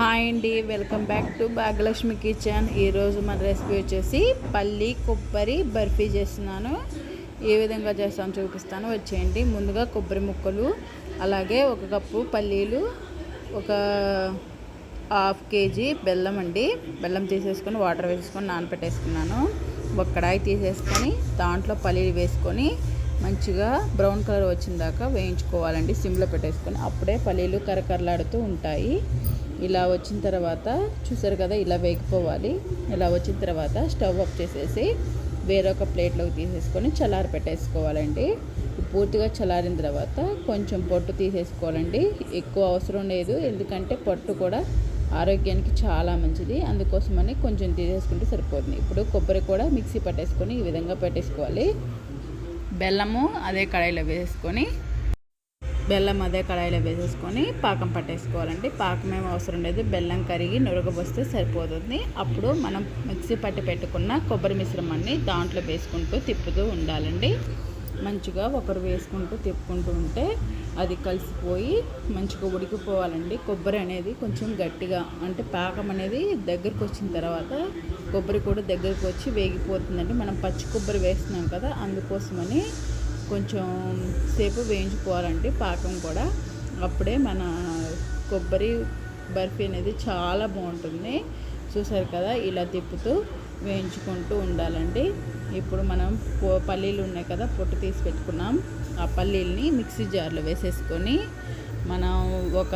Hi అండి welcome back to Bhagyalakshmi kitchen. ఈరోజు మన రెసిపీ వచ్చేసి పల్లి కొబ్బరి బర్ఫీ చేస్తున్నాను. ఏ విధంగా చేస్తాను చూపిస్తాను. వచ్చేయండి. ముందుగా కొబ్బరి ముక్కలు అలాగే ఒక కప్పు పల్లీలు ఒక హాఫ్ కేజీ బెల్లం అండి. బెల్లం తీసేసుకొని వాటర్ వేసుకొని నానబెట్టేసుకున్నాను ఒక కడాయి తీసేసుకొని దాంట్లో పల్లీలు వేసుకొని మంచిగా బ్రౌన్ కలర్ వచ్చిన దాకా వేయించుకోవాలండి. సిమ్లో పెట్టేసుకొని అప్పుడే పల్లీలు కరకరలాడుతూ ఉంటాయి. ఇలా వచ్చిన తర్వాత చూసారు కదా ఇలా వేగిపోవాలి. ఇలా వచ్చిన తర్వాత స్టవ్ ఆఫ్ చేసేసి వేరొక ప్లేట్లోకి తీసేసుకొని చల్లారి పెట్టేసుకోవాలండి. పూర్తిగా చల్లారిన తర్వాత కొంచెం పొట్టు తీసేసుకోవాలండి. ఎక్కువ అవసరం లేదు ఎందుకంటే పొట్టు కూడా ఆరోగ్యానికి చాలా మంచిది. అందుకోసమని కొంచెం తీసేసుకుంటే సరిపోతుంది. ఇప్పుడు కొబ్బరి కూడా మిక్సీ పట్టేసుకొని ఈ విధంగా పెట్టేసుకోవాలి. బెల్లము అదే కడాయిలో వేసుకొని బెల్లం అదే కడాయిలో వేసేసుకొని పాకం పట్టేసుకోవాలండి. పాకం ఏం అవసరం లేదు. బెల్లం కరిగి నురగబోస్తే సరిపోతుంది. అప్పుడు మనం మిక్సీ పట్టి పెట్టుకున్న కొబ్బరి మిశ్రమాన్ని దాంట్లో వేసుకుంటూ తిప్పుతూ ఉండాలండి. మంచిగా ఒకరు వేసుకుంటూ తిప్పుకుంటూ ఉంటే అది కలిసిపోయి మంచిగా ఉడికిపోవాలండి. కొబ్బరి అనేది కొంచెం గట్టిగా అంటే పాకం అనేది దగ్గరకు వచ్చిన తర్వాత కొబ్బరి కూడా దగ్గరకు వచ్చి వేగిపోతుందండి. మనం పచ్చి కొబ్బరి వేస్తున్నాం కదా అందుకోసమని కొంచెం సేపు వేయించుకోవాలంటే పాకం కూడా. అప్పుడే మన కొబ్బరి బర్ఫీ అనేది చాలా బాగుంటుంది. చూసారు కదా ఇలా తిప్పుతూ వేయించుకుంటూ ఉండాలండి. ఇప్పుడు మనం పల్లీలు ఉన్నాయి కదా పొట్టు తీసి పెట్టుకున్నాం. ఆ పల్లీల్ని మిక్సీ జార్లో వేసేసుకొని మనం ఒక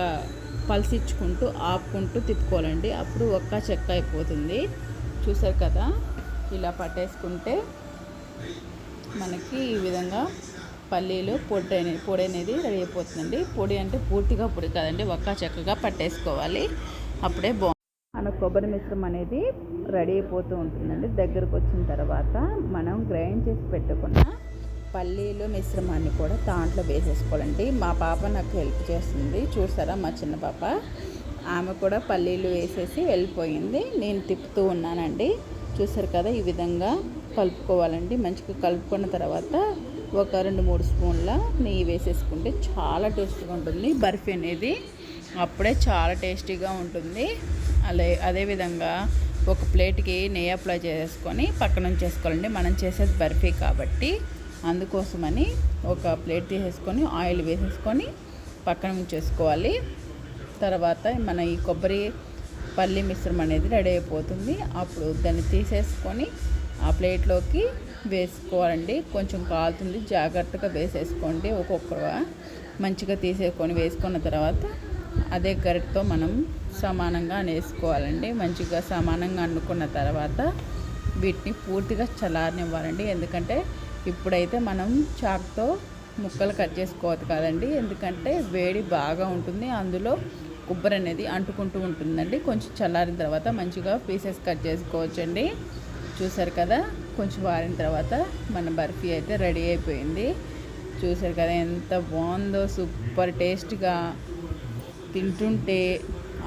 పల్సిచ్చుకుంటూ ఆపుకుంటూ తిప్పుకోవాలండి. అప్పుడు ఒక్క చెక్క అయిపోతుంది. చూసారు కదా ఇలా పట్టేసుకుంటే మనకి ఈ విధంగా పల్లీలు పొడి అనేది పొడి అనేది రెడీ అయిపోతుందండి. పొడి అంటే పూర్తిగా పొడి కాదండి ఒక్క చక్కగా పట్టేసుకోవాలి. అప్పుడే బాగుంది మన కొబ్బరి మిశ్రమం అనేది రెడీ అయిపోతూ ఉంటుందండి. దగ్గరకు వచ్చిన తర్వాత మనం గ్రైండ్ చేసి పెట్టుకున్న పల్లీలు మిశ్రమాన్ని కూడా దాంట్లో వేసేసుకోవాలండి. మా పాప నాకు హెల్ప్ చేస్తుంది. చూసారా మా చిన్న పాప? ఆమె కూడా పల్లీలు వేసేసి వెళ్ళిపోయింది. నేను తిప్పుతూ ఉన్నానండి. చూసారు కదా ఈ విధంగా కలుపుకోవాలండి. మంచిగా కలుపుకున్న తర్వాత ఒక రెండు మూడు స్పూన్ల నెయ్యి వేసేసుకుంటే చాలా టేస్టీగా ఉంటుంది. బర్ఫీ అనేది అప్పుడే చాలా టేస్టీగా ఉంటుంది. అలా అదేవిధంగా ఒక ప్లేట్కి నెయ్యి అప్లై చేసుకొని పక్కన ఉంచేసుకోవాలండి మనం చేసేది బర్ఫీ కాబట్టి అందుకోసమని ఒక ప్లేట్ తీసేసుకొని ఆయిల్ వేసేసుకొని పక్కన ఉంచేసుకోవాలి తర్వాత మన ఈ కొబ్బరి పల్లి మిశ్రమం అనేది రెడీ అయిపోతుంది. అప్పుడు దాన్ని తీసేసుకొని ఆ ప్లేట్లోకి వేసుకోవాలండి. కొంచెం కాలుతుంది. జాగ్రత్తగా వేసేసుకోండి ఒక్కొక్క మంచిగా తీసేసుకొని వేసుకున్న తర్వాత అదే గరిటతో మనం సమానంగా అనేసుకోవాలండి. మంచిగా సమానంగా అనుకున్న తర్వాత వీటిని పూర్తిగా చల్లారనివ్వాలండి. ఎందుకంటే ఇప్పుడైతే మనం చాక్తో ముక్కలు కట్ చేసుకోవద్దు కదండి. ఎందుకంటే వేడి బాగా ఉంటుంది. అందులో కొబ్బరి అనేది అంటుకుంటూ ఉంటుందండి. కొంచెం చల్లారిన తర్వాత మంచిగా పీసెస్ కట్ చేసుకోవచ్చండి. చూసారు కదా? కొంచెం వారిన తర్వాత మన బర్ఫీ అయితే రెడీ అయిపోయింది. చూసారు కదా ఎంత బాగుందో సూపర్ టేస్ట్గా తింటుంటే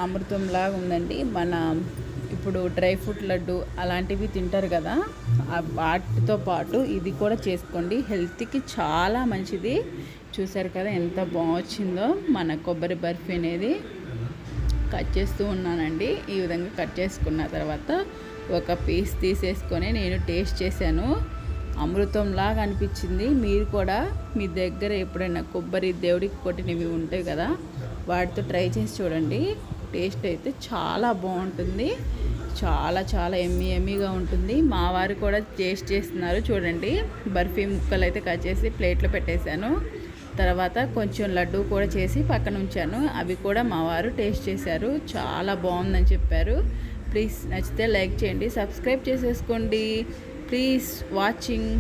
అమృతంలాగా ఉందండి. మన ఇప్పుడు డ్రై ఫ్రూట్ లడ్డు అలాంటివి తింటారు కదా వాటితో పాటు ఇది కూడా చేసుకోండి. హెల్త్కి చాలా మంచిది. చూసారు కదా ఎంత బాగొచ్చిందో మన కొబ్బరి బర్ఫీ అనేది. కట్ చేస్తూ ఉన్నానండి. ఈ విధంగా కట్ చేసుకున్న తర్వాత ఒక పీస్ తీసేసుకొని నేను టేస్ట్ చేశాను. అమృతంలాగా అనిపించింది. మీరు కూడా మీ దగ్గర ఎప్పుడైనా కొబ్బరి దేవుడికి కొట్టినవి ఉంటాయి కదా వాటితో ట్రై చేసి చూడండి. టేస్ట్ అయితే చాలా బాగుంటుంది. చాలా చాలా ఎమ్మి ఎమ్మిగా ఉంటుంది. మా వారు కూడా టేస్ట్ చేస్తున్నారు. చూడండి. బర్ఫీ ముక్కలు అయితే కట్ చేసి ప్లేట్లో పెట్టేశాను. తర్వాత కొంచెం లడ్డు కూడా చేసి పక్కన ఉంచాను. అవి కూడా మా వారు టేస్ట్ చేశారు. చాలా బాగుందని చెప్పారు. ప్లీజ్ నచ్చితే లైక్ చేయండి సబ్స్క్రైబ్ చేసేసుకోండి. Please watching.